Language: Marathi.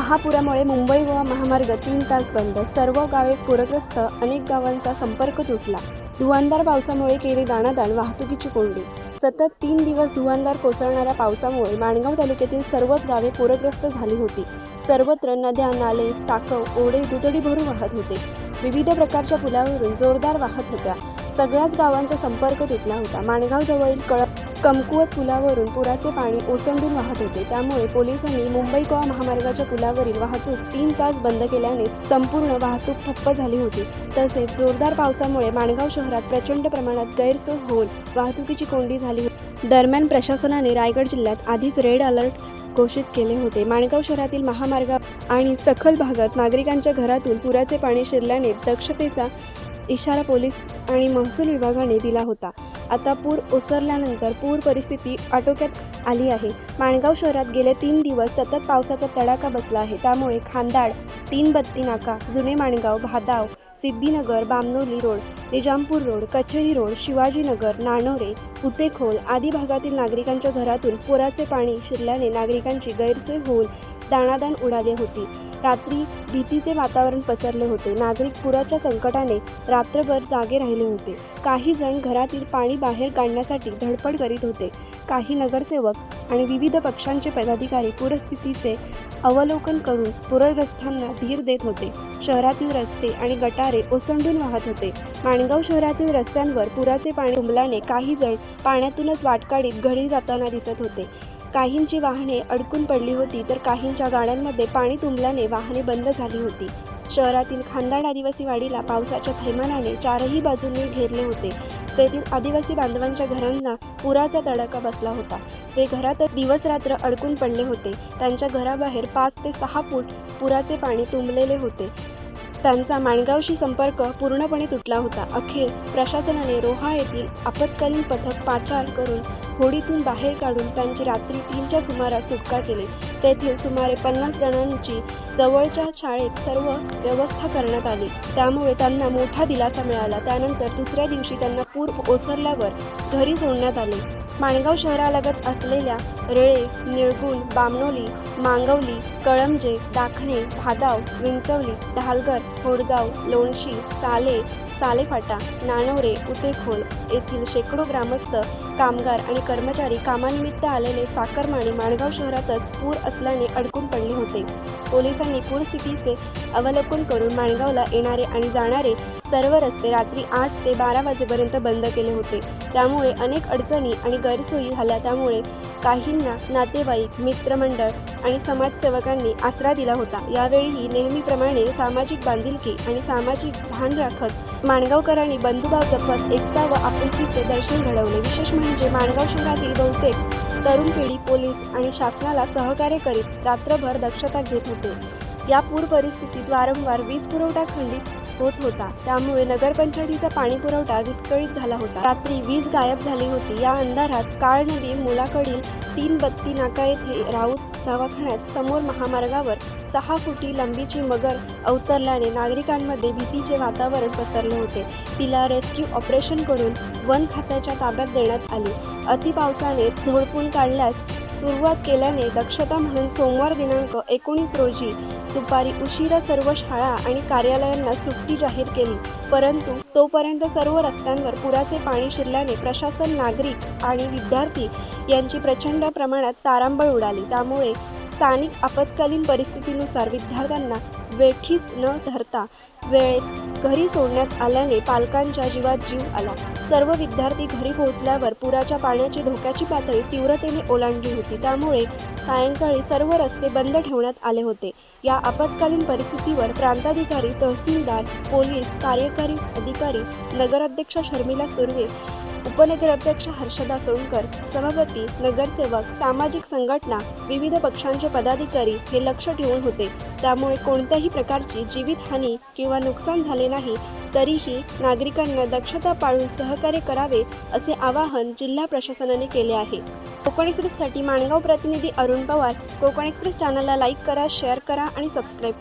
महापुरामुळे मुंबई गोवा महामार्ग तीन तास बंद. सर्व गावे पूरग्रस्त. अनेक गावांचा संपर्क तुटला. धुवांधार पावसामुळे केली दाणादाण वाहतुकीची कोंडी. सतत तीन दिवस धुवांधार कोसळणाऱ्या पावसामुळे माणगाव तालुक्यातील सर्वच गावे पूरग्रस्त झाली होती. सर्वत्र नद्या नाले साकव ओढे दुतडी भरून वाहत होते. विविध प्रकारच्या पुलावरून जोरदार वाहत होत्या. सगळ्याच गावांचा संपर्क तुटला होता. माणगावजवळील कळ कमकुवत पुलावरून पुराचे पाणी ओसंडून वाहत होते. त्यामुळे पोलिसांनी मुंबई गोवा महामार्गाच्या पुलावरील वाहतूक तीन तास बंद केल्याने संपूर्ण वाहतूक ठप्प झाली होती. तसेच जोरदार पावसामुळे माणगाव शहरात प्रचंड प्रमाणात गैरसोय होऊन वाहतुकीची कोंडी झाली होती. दरम्यान प्रशासनाने रायगड जिल्ह्यात आधीच रेड अलर्ट घोषित केले होते. माणगाव शहरातील महामार्ग आणि सखल भागात नागरिकांच्या घरातून पुराचे पाणी शिरल्याने दक्षतेचा इशारा पोलीस आणि महसूल विभागाने दिला होता. आता पूर ओसरल्यानंतर पूर परिस्थिती आटोक्यात आली आहे. माणगाव शहरात गेले तीन दिवस सतत पावसाचा तडाखा बसला आहे. त्यामुळे खांदाड तीन बत्ती नाका जुने Mangaon Bhadav Siddhinagar Bamnoli road Nizampur road Kacheri road Shivajinagar Nanore Utekhol आदी भागातील नागरिकांच्या घरातून पुराचे पाणी शिरल्याने नागरिकांची गैरसोय होऊन दाणादाण उडाली होती. रात्री भीतीचे वातावरण पसरले होते. नागरिक पुराच्या संकटाने रात्रभर जागे राहिले होते. काही जण घरातील पाणी बाहेर काढण्यासाठी धडपड करीत होते. काही नगरसेवक आणि विविध पक्षांचे पदाधिकारी पूरस्थितीचे अवलोकन करून पूरग्रस्तांना धीर देत होते. शहरातील रस्ते आणि गटारे ओसंडून वाहत होते. माणगाव शहरातील रस्त्यांवर पुराचे पाणी तुंबल्याने काही जण पाण्यातूनच वाट काढीत घरी जाताना दिसत होते. काहींची वाहने अडकून पडली होती तर काहींच्या गाड्यांमध्ये पाणी तुंबल्याने वाहने बंद झाली होती. शहरातील खांदाड आदिवासी वाडीला पावसाच्या थैमानाने चारही बाजूंनी घेरले होते. तेथील आदिवासी बांधवांच्या घरांना पुराचा तडाखा बसला होता. ते घरात दिवस रात्र अडकून पडले होते. त्यांच्या घराबाहेर पाच ते सहा फूट पुराचे पाणी तुंबलेले होते. त्यांचा माणगावशी संपर्क पूर्णपणे तुटला होता. अखेर प्रशासनाने रोहा येथील आपत्कालीन पथक पाचार करून होडीतून बाहेर काढून त्यांची रात्री तीनच्या सुमारास सुटका केली. तेथील सुमारे पन्नास जणांची जवळच्या शाळेत सर्व व्यवस्था करण्यात आली. त्यामुळे त्यांना मोठा दिलासा मिळाला. त्यानंतर दुसऱ्या दिवशी त्यांना पूर ओसरल्यावर घरी सोडण्यात आले. माणगाव शहरालगत असलेल्या रेळे निळगुण बामणोली मांगवली कळमजे दाखणे भादाव विंचवली ढालगर होडगाव लोणशी साले सालेफाटा नाणवरे उतेखोल येथील शेकडो ग्रामस्थ कामगार आणि कर्मचारी कामानिमित्त आलेले चाकरमानी माणगाव शहरातच पूर असल्याने अडकून पडले होते. पोलिसांनी पूरस्थितीचे अवलोकन करून माणगावला येणारे आणि जाणारे सर्व रस्ते रात्री आठ ते बारा वाजेपर्यंत बंद केले होते. त्यामुळे अनेक अडचणी आणि गैरसोयी झाल्या. त्यामुळे काही काहींना नातेवाईक मित्रमंडळ आणि समाजसेवकांनी आसरा दिला होता. यावेळीही नेहमीप्रमाणे सामाजिक बांधिलकी आणि सामाजिक भान राखत माणगावकरांनी बंधुभाव जपत एकता व आपुलकीचे दर्शन घडवले. विशेष म्हणजे माणगाव शहरातील बहुतेक तरुण पिढी पोलीस आणि शासनाला सहकार्य करीत रात्रभर दक्षता घेत होते. या पूर परिस्थितीत वारंवार वीज पुरवठा खंडित होत होता. त्यामुळे नगरपंचायतीचा पाणी पुरवठा विस्कळीत झाला होता. रात्री वीज गायब झाली होती. या अंधारात काळ नदी मुलाकडील तीन बत्ती नाका येथे राऊत दवाखान्यात समोर महामार्गावर सहा फुटी लांबीची मगर अवतरल्याने नागरिकांमध्ये भीतीचे वातावरण पसरले होते. तिला रेस्क्यू ऑपरेशन करून वन खात्याच्या ताब्यात देण्यात आली. अतिपावसाने झोडपून काढल्यास सुरुवात केल्याने दक्षता म्हणून सोमवार दिनांक एकोणीस रोजी दुपारी उशिरा सर्व शाळा आणि कार्यालयांना सुट्टी जाहीर केली. परंतु तोपर्यंत सर्व रस्त्यांवर पुराचे पाणी शिरल्याने प्रशासन नागरिक आणि विद्यार्थी यांची प्रचंड प्रमाणात तारांबळ उडाली. त्यामुळे स्थानिक आपत्कालीन परिस्थितीनुसार विद्यार्थ्यांना वेठीस न धरता वेळेत घरी सोडण्यात आल्याने पालकांच्या जीवात जीव आला. सर्व विद्यार्थी घरी पोहोचल्यावर पुराच्या पाण्याची धोक्याची पातळी तीव्रतेने ओलांडली होती. त्यामुळे सायंकाळी सर्व रस्ते बंद ठेवण्यात आले होते. या आपत्कालीन परिस्थितीवर प्रांताधिकारी तहसीलदार पोलीस कार्यकारी अधिकारी नगराध्यक्ष शर्मिला सुर्वे उपनगराध्यक्ष हर्षदा सोनकर सभापती नगरसेवक सामाजिक संघटना विविध पक्षांचे पदाधिकारी हे लक्ष ठेवून होते. त्यामुळे कोणत्याही प्रकारची जीवितहानी किंवा नुकसान झाले नाही तरीही नागरिकांना दक्षता पाळून सहकार्य करावे असे आवाहन जिल्हा प्रशासनाने केले आहे. कोकण एक्सप्रेससाठी माणगाव प्रतिनिधी अरुण पवार कोकण एक्सप्रेस चॅनलला लाईक करा शेअर करा आणि सबस्क्राईब